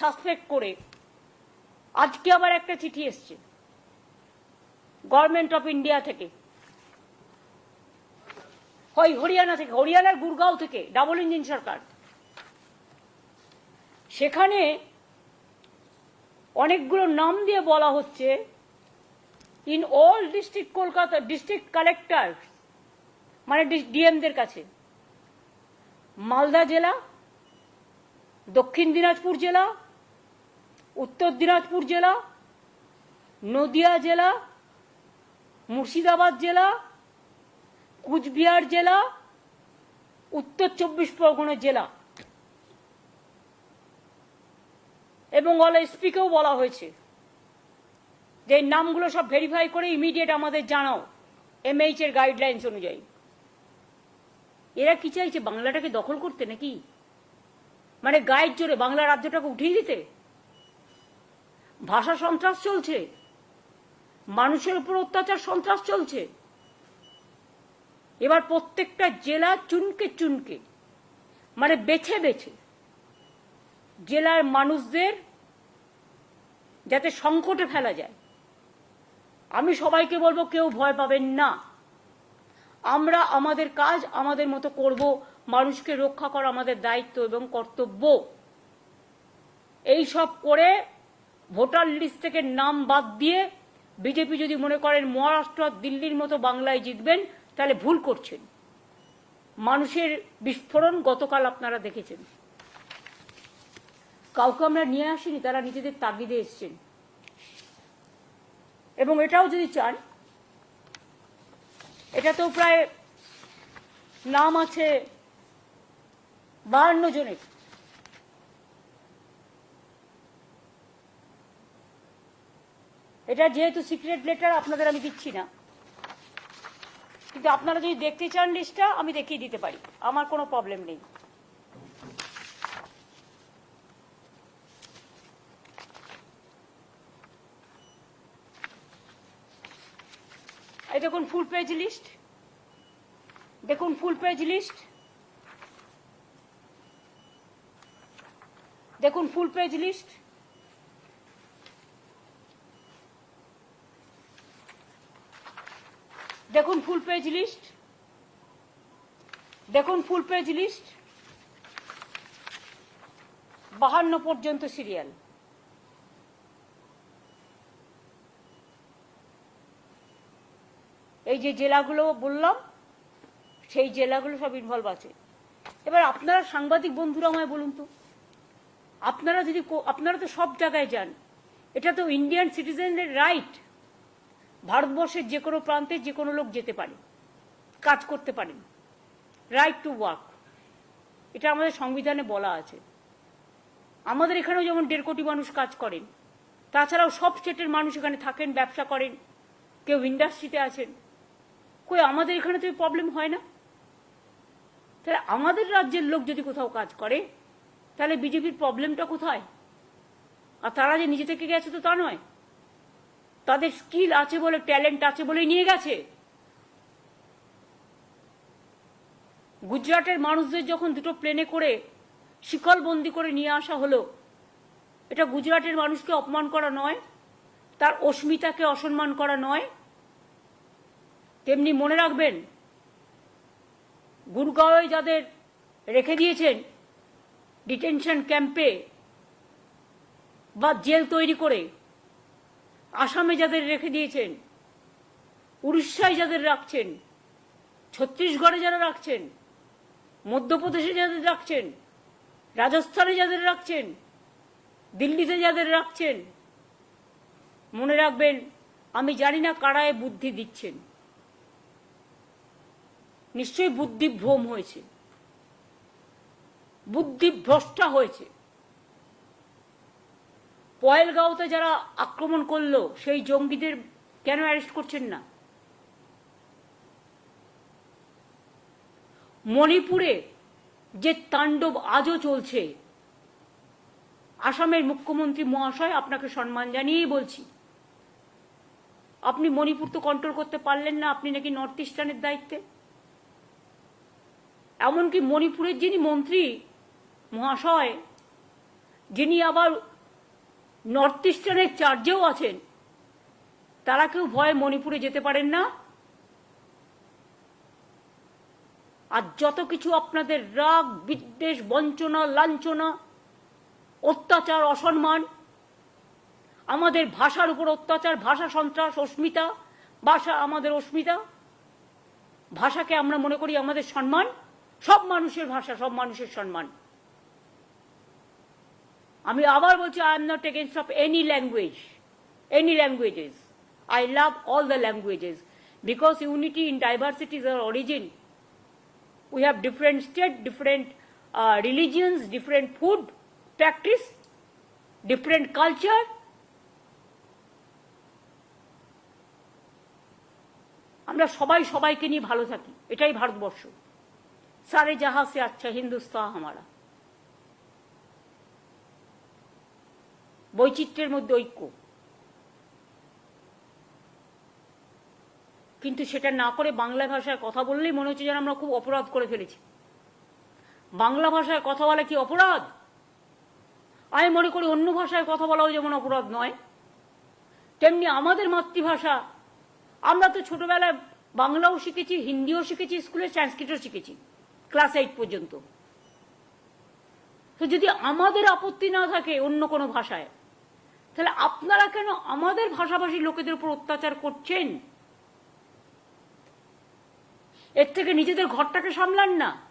Suspect করে আজকে আবার একটা চিঠি এসছে গভর্নমেন্ট অফ ইন্ডিয়া থেকে। হয় হরিয়ানা থেকে, হরিয়ানার গুরগাঁও থেকে ডাবল ইঞ্জিন সরকার। সেখানে অনেকগুলো নাম দিয়ে বলা হচ্ছে in all district Kolkata district collector মানে ডিএমদের কাছে। মালদা জেলা, দক্ষিণ দিনাজপুর জেলা উত্তর দিনাজপুর জেলা, নদিয়া জেলা, মুর্শিদাবাদ জেলা, কুচবিহার জেলা, উত্তর চব্বিশ পরগনা জেলা। এবং অল এসপিকেও বলা হয়েছে যে নামগুলো সব ভেরিফাই করে ইমিডিয়েট আমাদের জানাও এমএইচ এর গাইডলাইন্স অনুযায়ী। এরা কি চাইছে? বাংলাটাকে দখল করতে নাকি? মানে গায়ের জোরে বাংলা রাজ্যটাকে উঠিয়ে দিতে? ভাষা সন্ত্রাস চলছে। মানুষের উপর অত্যাচার সন্ত্রাস চলছে। এবার প্রত্যেকটা জেলা চুনকে চুনকে মানে বেছে বেছে জেলার মানুষদের যাতে সংকটে ফেলা যায়। আমি সবাইকে বলব, কেউ ভয় পাবেন না। আমরা আমাদের কাজ আমাদের মতো করব, মানুষকে রক্ষা করা আমাদের দায়িত্ব এবং কর্তব্য। এই সব করে ভোটার লিস্ট থেকে নাম বাদ দিয়ে বিজেপি যদি মনে করেন মহারাষ্ট্র, দিল্লির মতো বাংলায় জিতবেন, তাহলে ভুল করছেন। মানুষের বিস্ফোরণ গতকাল আপনারা দেখেছেন। কাউকে আমরা নিয়ে আসিনি, তারা নিজেদের তাগিদে এসছেন। এবং এটাও যদি চান এটা তো প্রায় নাম আছে বাহান্ন জনের। এটা যেহেতু সিক্রেট লেটার আপনাদের আমি দিচ্ছি না। কিন্তু আপনারা যদি দেখতে চান লিস্টটা আমি দেখিয়ে দিতে পারি। আমার কোনো প্রবলেম নেই। দেখুন ফুল পেজ লিস্ট দেখুন ফুল পেজ লিস্ট দেখুন ফুল পেজ লিস্ট দেখুন ফুল পেজ লিস্ট। দেখুন ফুল পেজ লিস্ট। বাহান্ন পর্যন্ত সিরিয়াল। এই যে জেলাগুলো বললাম, সেই জেলাগুলো সব ইনভলভ আছে। এবার আপনারা সাংবাদিক বন্ধুরা আমায় বলুন তো, আপনারা যদি আপনারা তো সব জায়গায় যান, এটা তো ইন্ডিয়ান সিটিজেনের রাইট ভারতবর্ষের যে কোনো প্রান্তে যে কোনো লোক যেতে পারে, কাজ করতে পারেন রাইট টু ওয়ার্ক এটা আমাদের সংবিধানে বলা আছে। আমাদের এখানেও যেমন দেড় কোটি মানুষ কাজ করেন, তাছাড়াও সব স্টেটের মানুষ এখানে থাকেন, ব্যবসা করেন, কেউ ইন্ডাস্ট্রিতে আছেন। কই, আমাদের এখানে তো প্রবলেম হয় না? তাহলে আমাদের রাজ্যের লোক যদি কোথাও কাজ করে, তাহলে বিজেপির প্রবলেমটা কোথায়? আর তারা যে নিজে থেকে গেছে তো তা নয়। তাদের স্কিল আছে বলে, ট্যালেন্ট আছে বলেই নিয়ে গেছে। গুজরাটের মানুষদের যখন দুটো প্লেনে করে শিকলবন্দি করে নিয়ে আসা হলো, এটা গুজরাটের মানুষকে অপমান করা নয়, তার অস্মিতাকে অসম্মান করা নয়। তেমনি মনে রাখবেন, গুরগাঁওয়ে যাদের রেখে দিয়েছেন ডিটেনশন ক্যাম্পে বা জেল তৈরি করে আসামে যাদের রেখে দিয়েছেন, উড়িষ্যায় যাদের রাখছেন, ছত্তিশগড়ে যারা রাখছেন, মধ্যপ্রদেশে যাদের রাখছেন, রাজস্থানে যাদের রাখছেন, দিল্লিতে যাদের রাখছেন, মনে রাখবেন, আমি জানি না কারায় বুদ্ধি দিচ্ছেন। নিশ্চয়ই বুদ্ধি ভ্রম হয়েছে। বুদ্ধি ভ্রষ্টা হয়েছে। পয়েলগাঁওতে যারা আক্রমণ করল, সেই জঙ্গিদের কেন অ্যারেস্ট করছেন না? মণিপুরে যে তাণ্ডব আজও চলছে, আসামের মুখ্যমন্ত্রী মহাশয় আপনাকে সম্মান জানিয়েই বলছি। আপনি মণিপুর তো কন্ট্রোল করতে পারলেন না, আপনি নাকি নর্থ ইস্টার্নের দায়িত্বে। এমনকি মণিপুরের যিনি মন্ত্রী মহাশয়, যিনি আবার নর্থ ইস্টার্নের চার্জেও আছেন। তারা কেউ ভয়ে মণিপুরে যেতে পারেন না। আর যত কিছু আপনাদের রাগ, বিদ্বেষ, বঞ্চনা, লাঞ্ছনা, অত্যাচার, অসম্মান, আমাদের ভাষার উপর অত্যাচার, ভাষা সন্ত্রাস, অস্মিতা, ভাষা আমাদের অস্মিতা, ভাষাকে আমরা মনে করি আমাদের সম্মান, সব মানুষের ভাষা, সব মানুষের সম্মান। আমি আবার বলছি I am not against of any language any languages I love all the languages because unity in diversity is our origin we have different state different uh, different food practice different culture আমরা সবাই সবাইকে নিয়ে ভালো থাকি এটাই ভারতবর্ষ। সারে জাহা সে আচ্ছা হিন্দুস্তান হামারা। বৈচিত্র্যের মধ্যে ঐক্য। কিন্তু সেটা না করে বাংলা ভাষায় কথা বললেই মনে হচ্ছে যেন আমরা খুব অপরাধ করে ফেলেছি। বাংলা ভাষায় কথা বলা কি অপরাধ? আমি মনে করি অন্য ভাষায় কথা বলাও যেমন অপরাধ নয়, তেমনি আমাদের মাতৃভাষা, আমরা তো ছোটবেলায় বাংলাও শিখেছি, হিন্দিও শিখেছি, স্কুলে সংস্কৃতও শিখেছি, ক্লাস এইট পর্যন্ত। তো যদি আমাদের আপত্তি না থাকে অন্য কোনো ভাষায় তাহলে আপনারা কেন আমাদের ভাষাভাষী লোকেদের উপর অত্যাচার করছেন? এর থেকে নিজেদের ঘরটাকে সামলান না।